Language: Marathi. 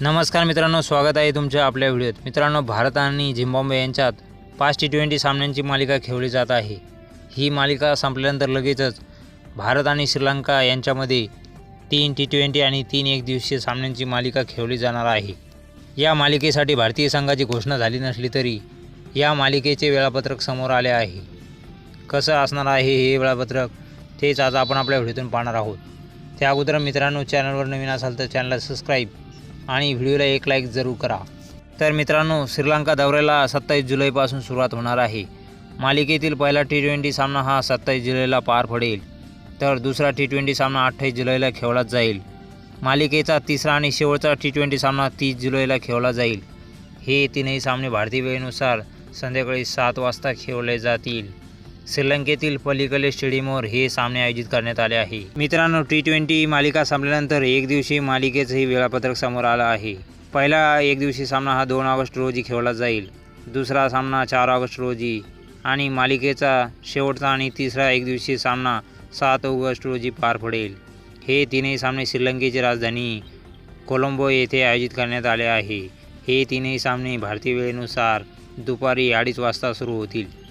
नमस्कार मित्रांनो स्वागत आहे तुमच्या आपल्या व्हिडिओत. मित्रांनो भारत आणि झिम्बाब्वे यांच्यात पाच टी ट्वेंटी सामन्यांची मालिका खेळली जात आहे. ही मालिका संपल्यानंतर लगेचच भारत आणि श्रीलंका यांच्यामध्ये तीन टी ट्वेंटी आणि तीन एकदिवसीय सामन्यांची मालिका खेळली जाणार आहे. या मालिकेसाठी भारतीय संघाची घोषणा झाली नसली तरी या मालिकेचे वेळापत्रक समोर आले आहे. कसं असणार आहे हे वेळापत्रक तेच आज आपण आपल्या व्हिडिओतून पाहणार आहोत. त्या अगोदर मित्रांनो चॅनलवर नवीन असाल तर चॅनलला सबस्क्राईब आणि व्हिडिओला एक लाईक जरूर करा. तर मित्रांनो श्रीलंका दौऱ्याला सत्तावीस जुलैपासून सुरुवात होणार आहे. मालिकेतील पहिला टी ट्वेंटी सामना हा सत्तावीस जुलैला पार पडेल. तर दुसरा टी ट्वेंटी सामना अठ्ठावीस जुलैला खेळला जाईल. मालिकेचा तिसरा आणि शेवटचा टी ट्वेंटी सामना तीस जुलैला खेळला जाईल. हे तीनही सामने भारतीय वेळेनुसार संध्याकाळी सात वाजता खेळले जातील. श्रीलंकेतील पलीकडे स्टेडियमवर हे सामने आयोजित करण्यात आले आहे. मित्रांनो टी ट्वेंटी मालिका संपल्यानंतर एक दिवशी मालिकेचंही वेळापत्रक समोर आलं आहे. पहिला एक दिवशी सामना हा दोन ऑगस्ट रोजी खेळला जाईल. दुसरा सामना चार ऑगस्ट रोजी. आणि मालिकेचा शेवटचा आणि तिसरा एक दिवशी सामना सात ऑगस्ट रोजी पार पडेल. हे तीनही सामने श्रीलंकेची राजधानी कोलंबो येथे आयोजित करण्यात आले आहे. हे तीनही सामने भारतीय वेळेनुसार दुपारी अडीच वाजता सुरू होतील.